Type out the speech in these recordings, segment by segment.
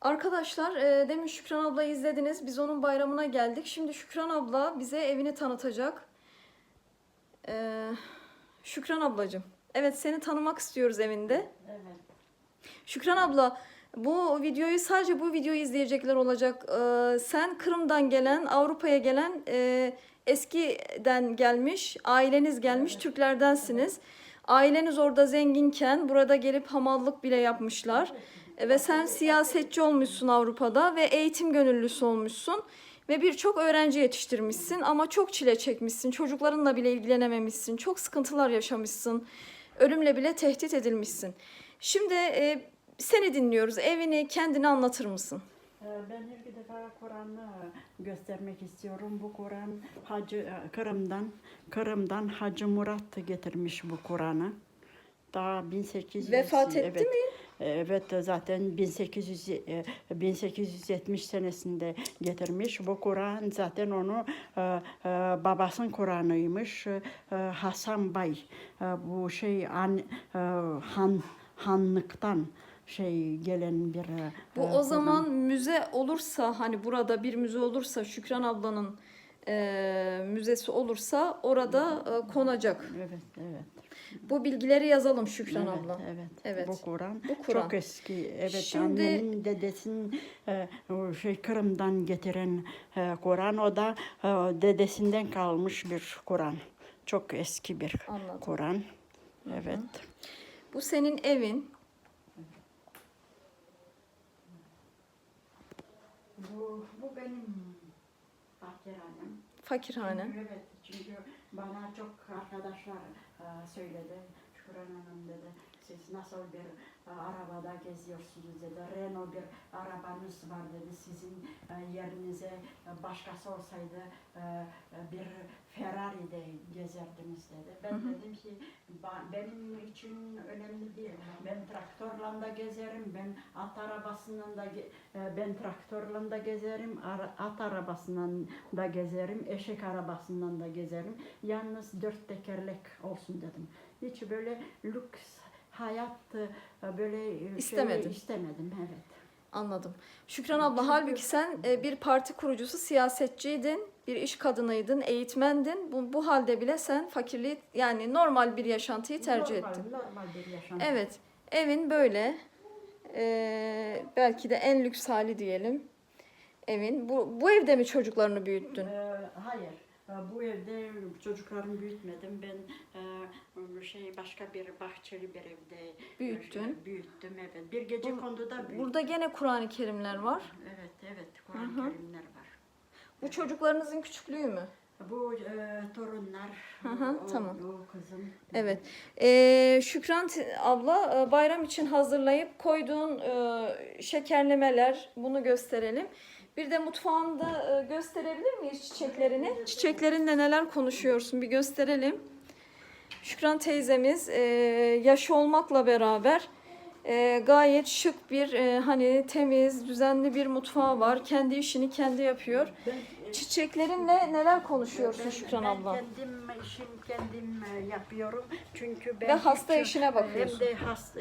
Arkadaşlar e, demin Şükran ablayı izlediniz. Biz onun bayramına geldik. Şimdi Şükran abla bize evini tanıtacak. E, Şükran ablacığım. Evet seni tanımak istiyoruz evinde. Evet. Şükran abla bu videoyu sadece bu videoyu izleyecekler olacak. E, sen Kırım'dan gelen, Avrupa'ya gelen e, eskiden gelmiş, aileniz gelmiş Türklerdensiniz. Aileniz orada zenginken burada gelip hamallık bile yapmışlar. E, Ve sen siyasetçi olmuşsun Avrupa'da ve eğitim gönüllüsü olmuşsun. Ve birçok öğrenci yetiştirmişsin ama çok çile çekmişsin. Çocuklarınla bile ilgilenememişsin. Çok sıkıntılar yaşamışsın. Ölümle bile tehdit edilmişsin. Şimdi e, seni dinliyoruz. Evini, kendini anlatır mısın? Ee, Ben ilk defa Kur'an'ı göstermek istiyorum. Bu Kur'an Hacı e, Kırım'dan Kırım'dan Hacı Murat getirmiş bu Kur'an'ı. Daha 1800 Vefat etti evet, mi? Evet zaten 1800 e, 1870 senesinde getirmiş. Bu Kur'an zaten onu e, e, babasının Kur'an'ıymış. E, Hasan Bay e, bu şey an, e, han hanlıktan şey gelen bir e, Bu e, o zaman müze olursa hani burada bir müze olursa Şükran ablanın e, müzesi olursa orada e, konacak. Evet, evet. Bu bilgileri yazalım Şükran evet, abla. Evet. Evet. Bu Kur'an Bu Kur'an. çok eski. Evet. Şimdi- Annemin dedesinin e, o şey Kırım'dan getiren e, Kur'an. O da e, dedesinden kalmış bir Kur'an. Çok eski bir Anladım. Kur'an. Evet. Bu senin evin. Bu, bu benim bahçehanem. Fakirhane. Evet, çünkü bana çok arkadaşlar e, söyledi. Şükran Hanım dedi, siz nasıl bir e, arabada geziyorsunuz dedi. Renault bir arabanız var dedi. Sizin e, yerinize e, başkası olsaydı e, e, bir Ferrari'de gezerdiniz dedi. Ben Hı hı. dedim ki "Ba- benim için önemli değil. Ben traktörle de gezerim, ben at arabasından da e, ben traktörle de gezerim, ara- at arabasından da gezerim, eşek arabasından da gezerim. Yalnız dört tekerlek olsun dedim. Hiç böyle lüks hayat e, böyle e, İstemedin. istemedim evet. Anladım. Şükran abla halbuki sen e, bir parti kurucusu, siyasetçiydin, bir iş kadınıydın, eğitmendin. Bu, bu halde bile sen fakirliği yani normal bir yaşantıyı tercih normal, ettin. Normal bir yaşam. Evet, evin böyle. Ee, belki de en lüks hali diyelim. Evin. Bu, bu evde mi çocuklarını büyüttün? Ee, hayır. Ee, Bu evde çocuklarımı büyütmedim. Ben e, şey başka bir bahçeli bir evde Büyüttün. e, büyüttüm evet. Bir gece Bu- konduda büyüttüm. Burada gene Kur'an-ı Kerimler var. Evet evet Hı Kur'an-ı hı. Kerimler var. Bu çocuklarınızın küçüklüğü mü? Bu e, torunlar, Hı hı, o, tamam. o kızım. Evet. Ee, Şükran t- abla e, bayram için hazırlayıp koyduğun e, şekerlemeler bunu gösterelim. Bir de mutfağında e, gösterebilir miyiz çiçeklerini? Çiçeklerinle neler konuşuyorsun bir gösterelim. Şükran teyzemiz e, yaşı olmakla beraber e, gayet şık bir hani temiz düzenli bir mutfağı var. Kendi işini kendi yapıyor. Ben, Çiçeklerinle neler konuşuyorsun ben- Şükran ben abla? kendim işim kendim e, yapıyorum. Çünkü ben Ve hasta hiç- işine bakıyorsun. Hem de hasta,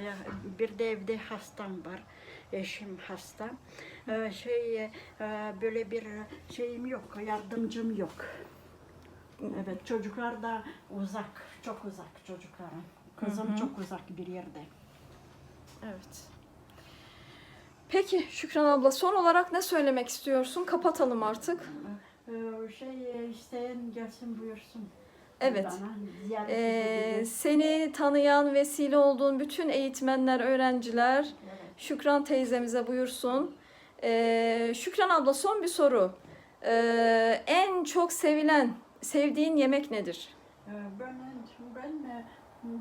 bir de evde hastam var. Eşim hasta. Ee, şey e, böyle bir şeyim yok, yardımcım yok. Evet, çocuklar da uzak, çok uzak çocuklarım. Kızım çok uzak bir yerde. Evet. Peki Şükran abla son olarak ne söylemek istiyorsun? Kapatalım artık. Ee, şey e, isteyen gelsin buyursun. Evet. Ee, seni tanıyan, vesile olduğun bütün eğitmenler, öğrenciler. Şükran teyzemize buyursun. Ee, Şükran abla son bir soru. Ee, en çok sevilen, sevdiğin yemek nedir? Ben ben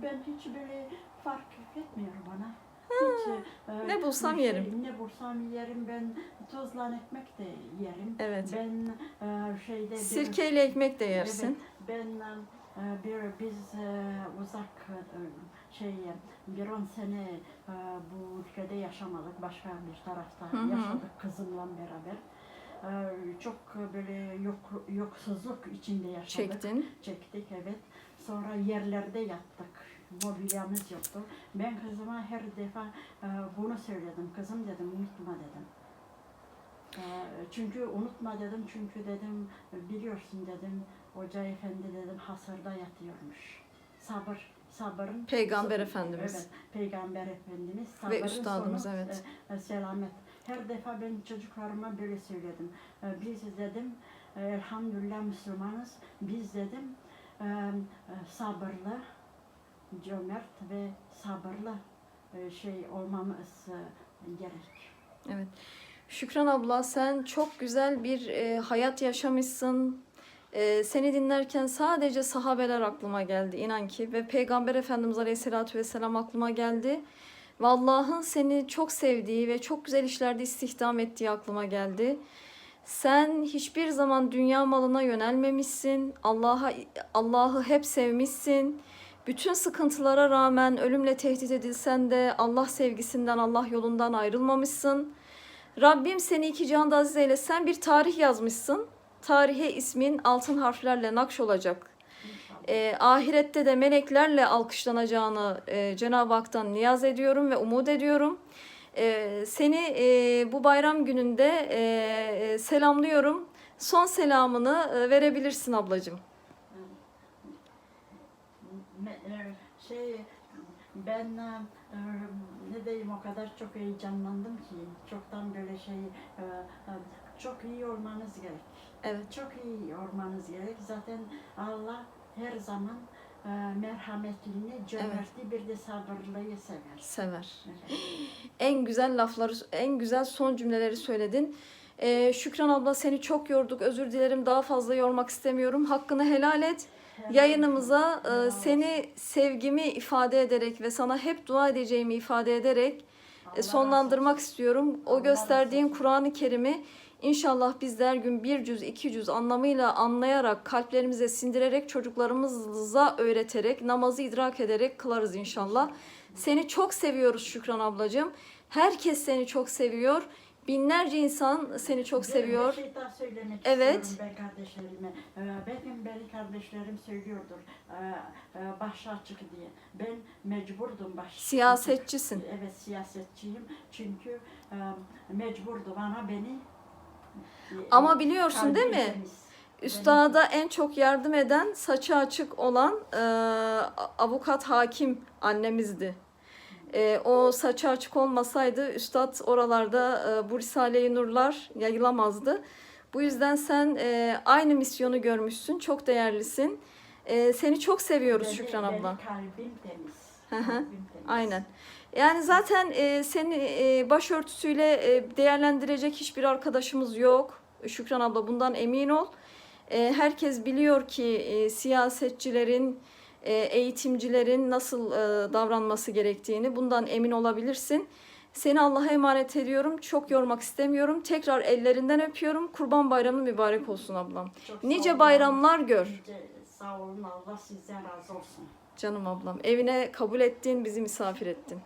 ben hiç böyle fark etmiyor bana. Hiç, e, ne bulsam şey, yerim. Ne bulsam yerim. Ben tuzla ekmek de yerim. Evet. Ben e, şeyde bir- Sirkeyle ekmek de yersin. Evet, ben e, bir biz e, uzak e, şey bir on sene e, bu ülkede yaşamadık. Başka bir tarafta Hı hı. yaşadık kızımla beraber. E, Çok böyle yok yoksuzluk içinde yaşadık. Çektin. Çektik evet. Sonra yerlerde yattık. Mobilyamız yoktu. Ben kızıma her defa e, bunu söyledim. Kızım dedim unutma dedim. Ee, Çünkü unutma dedim çünkü dedim biliyorsun dedim Hoca Efendi dedim hasırda yatıyormuş. Sabır, sabırın Peygamber sabır- Efendimiz. Evet, Peygamber Efendimiz Ve sabırın üstadımız, sonu, evet. e, e, selamet. Her defa ben çocuklarıma böyle söyledim. E, Biz dedim e, elhamdülillah Müslümanız. Biz dedim e, e, sabırlı, cömert ve sabırlı e, şey olmamız e, gerek. Evet. Şükran abla sen çok güzel bir e, hayat yaşamışsın. E, seni dinlerken sadece sahabeler aklıma geldi inan ki ve Peygamber Efendimiz Aleyhisselatü Vesselam aklıma geldi. Ve Allah'ın seni çok sevdiği ve çok güzel işlerde istihdam ettiği aklıma geldi. Sen hiçbir zaman dünya malına yönelmemişsin. Allah'a Allah'ı hep sevmişsin. Bütün sıkıntılara rağmen ölümle tehdit edilsen de Allah sevgisinden, Allah yolundan ayrılmamışsın. Rabbim seni iki cihanda aziz eyle. Sen bir tarih yazmışsın. Tarihe ismin altın harflerle nakş olacak. Ee, ahirette de meleklerle alkışlanacağını e, Cenab-ı Hak'tan niyaz ediyorum ve umut ediyorum. Ee, seni e, bu bayram gününde e, e, selamlıyorum. Son selamını e, verebilirsin ablacığım. Şey ben ne diyeyim o kadar çok heyecanlandım ki çoktan böyle şey çok iyi olmanız gerek. Evet. Çok iyi olmanız gerek. Zaten Allah her zaman e, merhametini, cömertliği bir de sabırlıyı sever. Sever. Evet. En güzel lafları, en güzel son cümleleri söyledin. Ee, Şükran abla seni çok yorduk. Özür dilerim. Daha fazla yormak istemiyorum. Hakkını helal et. Yayınımıza e, seni sevgimi ifade ederek ve sana hep dua edeceğimi ifade ederek e, sonlandırmak istiyorum. O gösterdiğin. Kur'an-ı Kerim'i inşallah biz de her gün bir cüz, iki cüz anlamıyla anlayarak, kalplerimize sindirerek, çocuklarımıza öğreterek, namazı idrak ederek kılarız inşallah. Seni çok seviyoruz Şükran ablacığım. Herkes seni çok seviyor. Binlerce insan seni çok seviyor. Bir şey daha söylemek Evet. istiyorum ben kardeşlerime. Ee, Benim beni kardeşlerim söylüyordur ee, e, baş açık diye. Ben mecburdum baş Siyasetçisin. Evet siyasetçiyim. Çünkü e, mecburdu bana beni e, Ama biliyorsun değil mi? Üstada en çok yardım eden saçı açık olan e, avukat hakim annemizdi. E, o saçı açık olmasaydı üstad oralarda e, bu Risale-i Nurlar yayılamazdı. Bu yüzden sen e, aynı misyonu görmüşsün. Çok değerlisin. E, seni çok seviyoruz Beni- Şükran abla. kalbim temiz. Kalbim temiz. Aynen. Yani zaten e, seni e, başörtüsüyle e, değerlendirecek hiçbir arkadaşımız yok. Şükran abla bundan emin ol. E, herkes biliyor ki e, siyasetçilerin, eğitimcilerin nasıl e, davranması gerektiğini. Bundan emin olabilirsin. Seni Allah'a emanet ediyorum. Çok yormak istemiyorum. Tekrar ellerinden öpüyorum. Kurban Bayramın mübarek olsun ablam. Çok Nice bayramlar gör. Nice- Sağ olun Allah sizden razı olsun. Canım ablam. Evine kabul ettin, bizi misafir ettin.